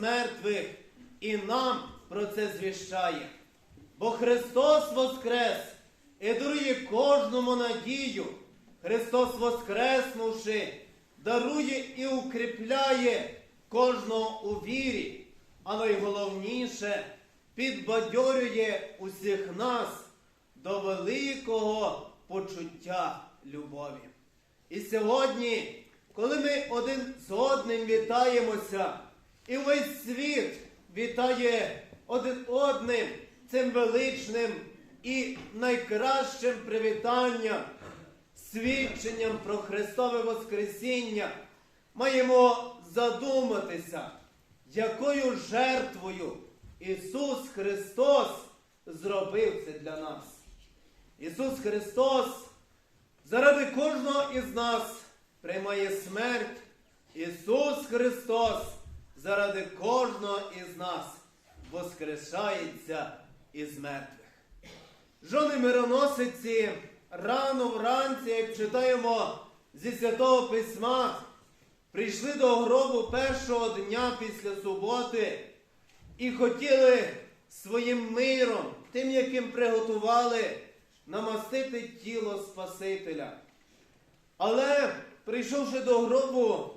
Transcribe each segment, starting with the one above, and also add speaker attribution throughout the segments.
Speaker 1: мертвих і нам про це звіщає. Бо Христос воскрес і дарує кожному надію. Христос воскреснувши, дарує і укріпляє кожного у вірі, а найголовніше підбадьорює усіх нас до великого почуття любові. І сьогодні, коли ми один з одним вітаємося, і весь світ вітає один одним цим величним і найкращим привітанням, свідченням про Христове Воскресіння, маємо задуматися, якою жертвою Ісус Христос зробив це для нас. Ісус Христос заради кожного із нас приймає смерть. Ісус Христос заради кожного із нас воскрешається із мертвих. Жони мироносиці рано вранці, як читаємо зі Святого Письма, прийшли до гробу першого дня після суботи і хотіли своїм миром, тим, яким приготували, намастити тіло Спасителя. Але, прийшовши до гробу,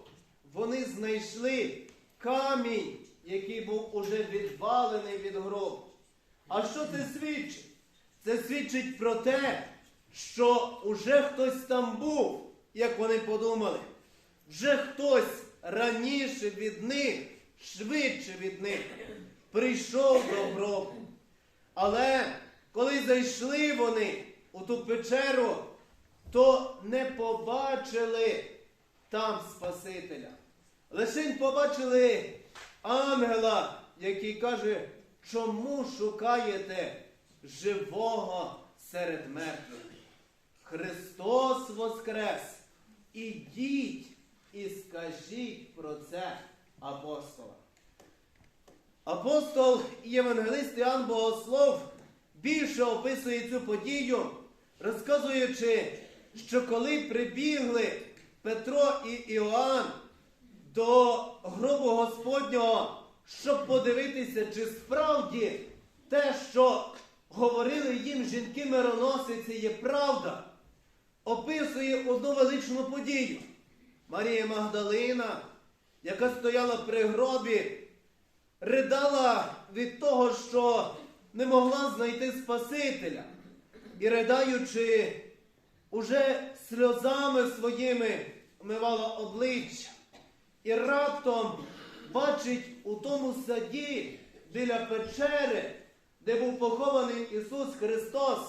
Speaker 1: вони знайшли камінь, який був уже відвалений від гробу. А що це свідчить? Це свідчить про те, що уже хтось там був, як вони подумали. Вже хтось раніше від них, швидше від них, прийшов до гробу. Але коли зайшли вони у ту печеру, то не побачили там Спасителя. Лишень побачили ангела, який каже, чому шукаєте живого серед мертвих? Христос Воскрес! Ідіть і скажіть про це апостолам. Апостол і євангелист Іоанн Богослов більше описує цю подію, розказуючи, що коли прибігли Петро і Іоанн до гробу Господнього, щоб подивитися, чи справді те, що говорили їм жінки мироносиці, є правда, описує одну величну подію. Марія Магдалина, яка стояла при гробі, ридала від того, що не могла знайти Спасителя. І ридаючи, уже сльозами своїми вмивала обличчя. І раптом бачить у тому саді біля печери, де був похований Ісус Христос,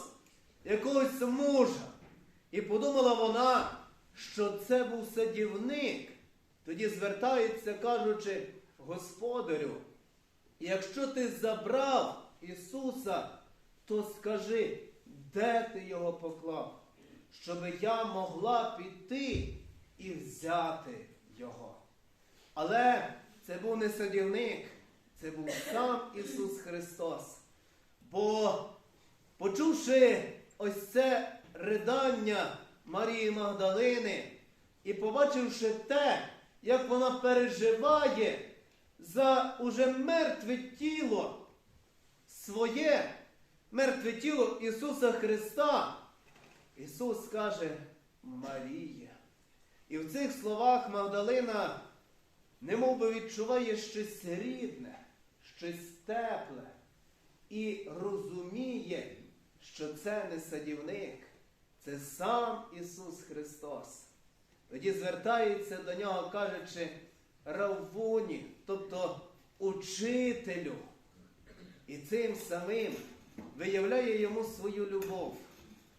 Speaker 1: якогось мужа. І подумала вона, що це був садівник. Тоді звертається, кажучи, Господарю, якщо ти забрав Ісуса, то скажи, де ти його поклав, щоб я могла піти і взяти його. Але це був не садівник, це був сам Ісус Христос. Бо, почувши ось це ридання Марії Магдалини і побачивши те, як вона переживає за уже мертве тіло своє, мертве тіло Ісуса Христа, Ісус каже Марія. І в цих словах Магдалина немов би відчуває щось рідне, щось тепле і розуміє, що це не садівник, це сам Ісус Христос. Тоді звертається до нього, кажучи, Раввуні, тобто учителю. І цим самим виявляє йому свою любов,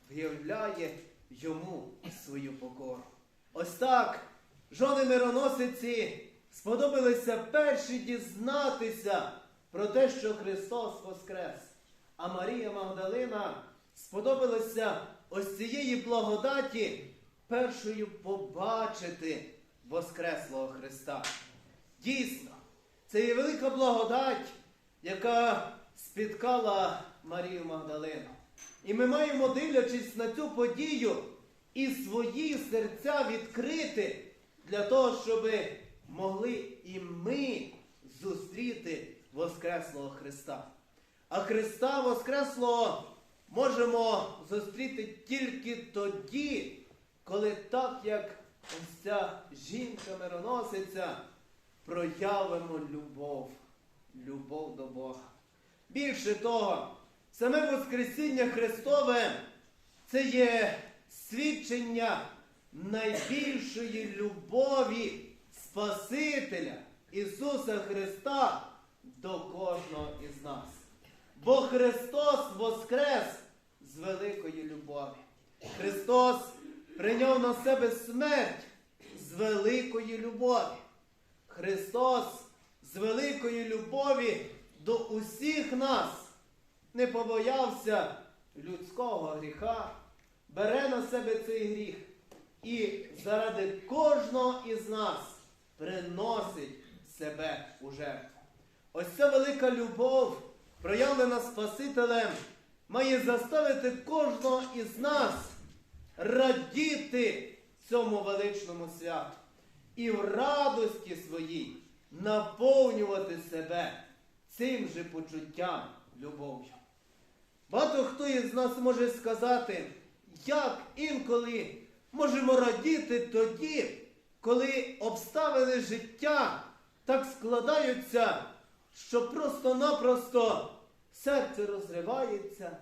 Speaker 1: виявляє йому свою покору. Ось так жони мироносиці сподобалися перші дізнатися про те, що Христос Воскрес. А Марія Магдалина сподобалася ось цієї благодаті першою побачити Воскреслого Христа. Дійсно, це є велика благодать, яка спіткала Марію Магдалину. І ми маємо, дивлячись на цю подію, і свої серця відкрити для того, щоб могли і ми зустріти Воскреслого Христа. А Христа Воскреслого можемо зустріти тільки тоді, коли так, як ось ця жінка мироносиця, проявимо любов, любов до Бога. Більше того, саме Воскресіння Христове це є свідчення найбільшої любові Спасителя Ісуса Христа до кожного із нас. Бо Христос воскрес з великої любові. Христос прийняв на себе смерть з великої любові. Христос з великої любові до усіх нас не побоявся людського гріха, бере на себе цей гріх і заради кожного із нас приносить себе у жертву. Ось ця велика любов, проявлена Спасителем, має заставити кожного із нас радіти цьому величному святу і в радості своїй наповнювати себе цим же почуттям любов'ю. Багато хто із нас може сказати, як інколи можемо радіти тоді, коли обставини життя так складаються, що просто-напросто серце розривається,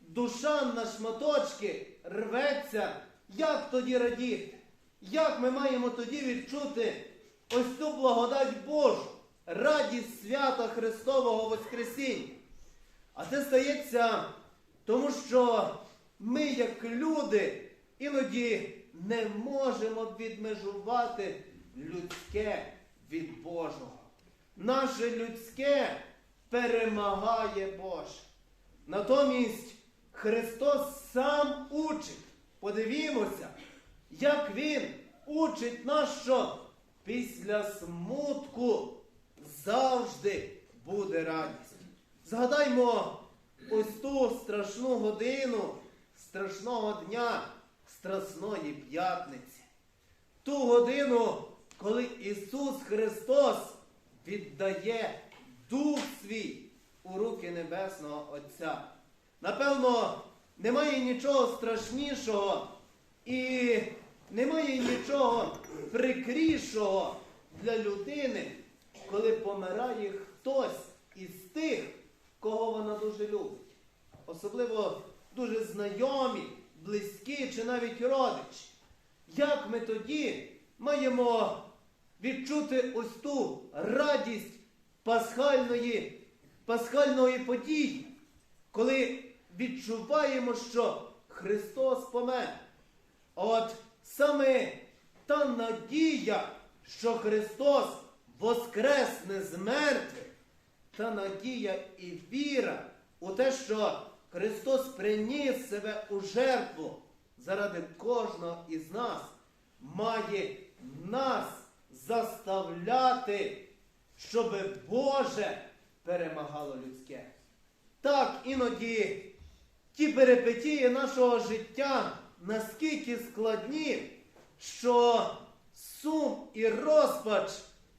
Speaker 1: душа на шматочки рветься. Як тоді радіти? Як ми маємо тоді відчути ось цю благодать Божу, радість свята Христового Воскресіння? А це стається тому, що ми, як люди, іноді не можемо відмежувати людське від Божого. Наше людське перемагає Боже. Натомість Христос сам учить. Подивімося, як Він учить нас, що після смутку завжди буде радість. Згадаймо ось ту страшну годину страшного дня Страсної п'ятниці. Ту годину, коли Ісус Христос віддає Дух свій у руки Небесного Отця. Напевно, немає нічого страшнішого і немає нічого прикрішого для людини, коли помирає хтось із тих, кого вона дуже любить. Особливо дуже знайомі, близькі чи навіть родичі. Як ми тоді маємо відчути ось ту радість пасхальної, пасхальної події, коли відчуваємо, що Христос помер. От саме та надія, що Христос воскресне з мертвих, та надія і віра у те, що Христос приніс себе у жертву заради кожного із нас, має нас заставляти, щоб Боже перемагало людське. Так іноді ті перипетії нашого життя наскільки складні, що сум і розпач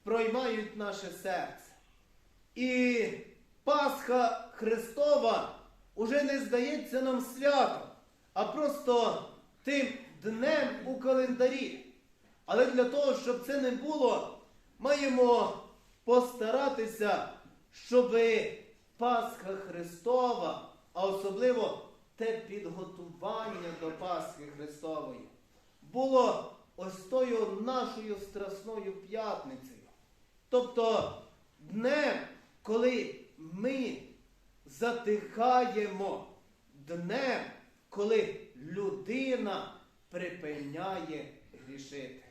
Speaker 1: проймають наше серце. І Пасха Христова уже не здається нам святом, а просто тим днем у календарі. Але для того, щоб це не було, маємо постаратися, щоб Пасха Христова, а особливо те підготування до Пасхи Христової, було ось тою нашою страсною п'ятницею. Тобто днем, коли ми затихаємо, днем, коли людина припиняє грішити,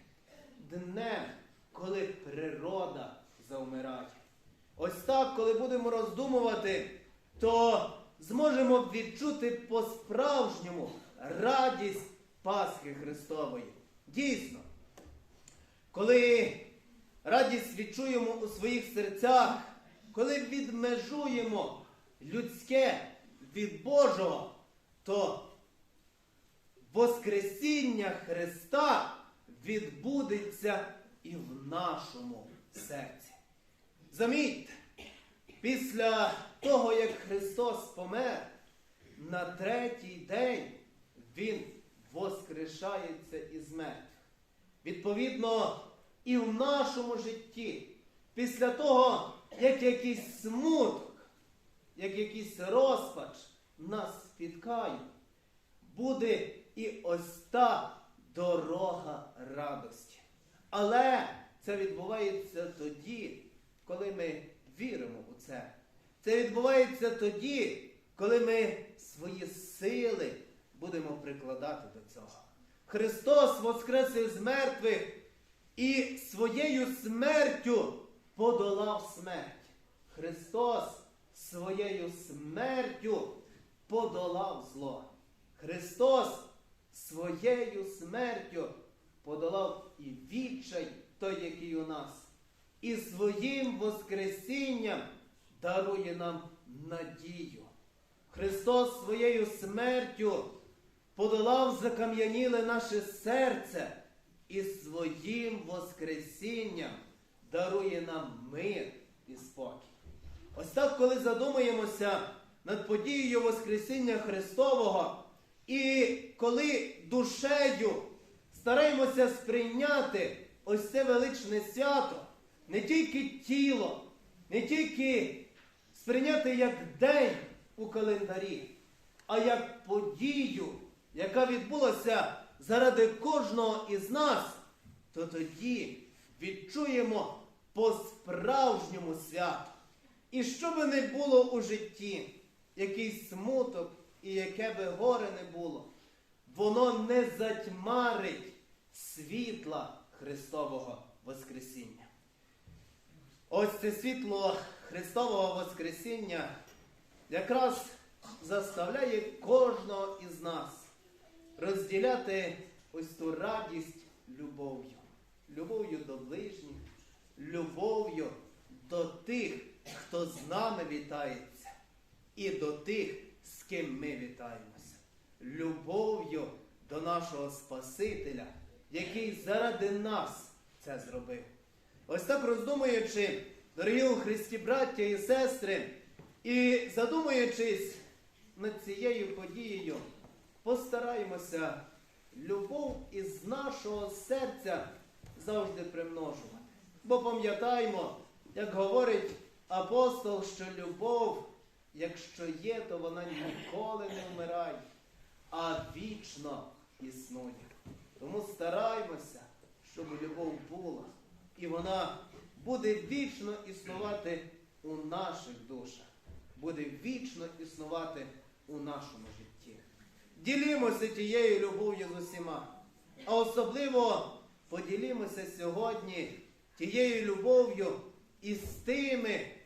Speaker 1: днем, коли природа завмирає. Ось так, коли будемо роздумувати, то зможемо відчути по-справжньому радість Пасхи Христової. Дійсно, коли радість відчуємо у своїх серцях, коли відмежуємо людське від Божого, то Воскресіння Христа відбудеться і в нашому серці. Замітьте, після того, як Христос помер, на третій день Він воскрешається із мертвих. Відповідно, і в нашому житті, після того, як якийсь смуток, як якийсь розпач нас спіткає, буде і ось та дорога радості. Але це відбувається тоді, коли ми віримо у це. Це відбувається тоді, коли ми свої сили будемо прикладати до цього. Христос воскрес із мертвих і своєю смертю подолав смерть. Христос своєю смертю подолав зло. Христос своєю смертю подолав і відчай той, який у нас, і своїм Воскресінням дарує нам надію. Христос своєю смертю подолав закам'яніле наше серце і своїм Воскресінням дарує нам мир і спокій. Ось так, коли задумаємося над подією Воскресіння Христового, і коли душею стараємося сприйняти ось це величне свято, не тільки тіло, не тільки сприйняти як день у календарі, а як подію, яка відбулася заради кожного із нас, то тоді відчуємо по-справжньому свято. І що би не було у житті, який смуток і яке би горе не було, воно не затьмарить світла Христового Воскресіння. Ось це світло Христового Воскресіння якраз заставляє кожного із нас розділяти ось ту радість любов'ю, любов'ю до ближніх, любов'ю до тих, хто з нами вітається, і до тих, з ким ми вітаємося, любов'ю до нашого Спасителя, який заради нас це зробив. Ось так роздумуючи, дорогі у Христі браття і сестри, і задумуючись над цією подією, постараємося любов із нашого серця завжди примножувати. Бо пам'ятаємо, як говорить апостол, що любов, якщо є, то вона ніколи не вмирає, а вічно існує. Тому стараймося, щоб любов була, і вона буде вічно існувати у наших душах, буде вічно існувати у нашому житті. Ділімося тією любов'ю з усіма, а особливо поділімося сьогодні тією любов'ю із тими,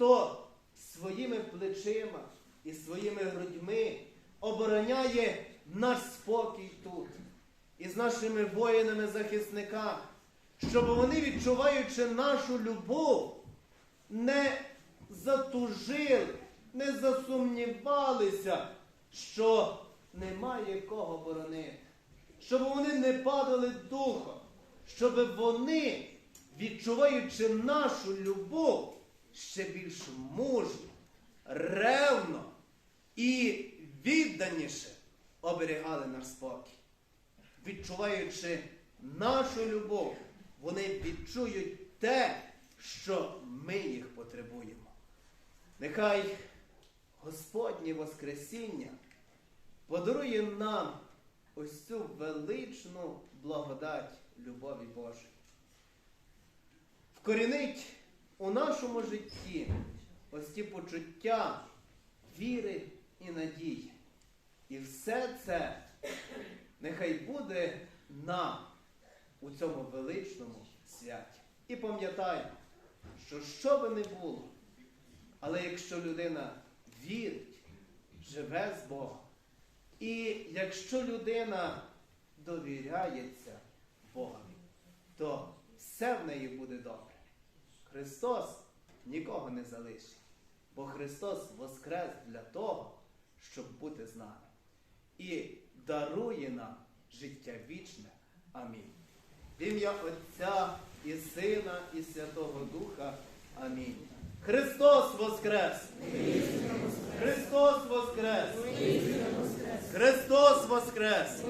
Speaker 1: хто своїми плечима і своїми грудьми обороняє наш спокій тут, із нашими воїнами-захисниками, щоб вони, відчуваючи нашу любов, не затужили, не засумнівалися, що немає кого боронити, щоб вони не падали духом, щоб вони, відчуваючи нашу любов, ще більш мужньо, ревно і відданіше оберігали наш спокій. Відчуваючи нашу любов, вони відчують те, що ми їх потребуємо. Нехай Господнє Воскресіння подарує нам ось цю величну благодать любові Божої. Вкорінить у нашому житті ось ці почуття віри і надії. І все це нехай буде нам у цьому величному святі. І пам'ятаємо, що що би не було, але якщо людина вірить, живе з Богом, і якщо людина довіряється Богові, то все в неї буде добре. Христос нікого не залишить, бо Христос воскрес для того, щоб бути з нами. І дарує нам життя вічне. Амінь. В ім'я Отця і Сина, і Святого Духа. Амінь. Христос Воскрес! Христос Воскрес! Христос Воскрес!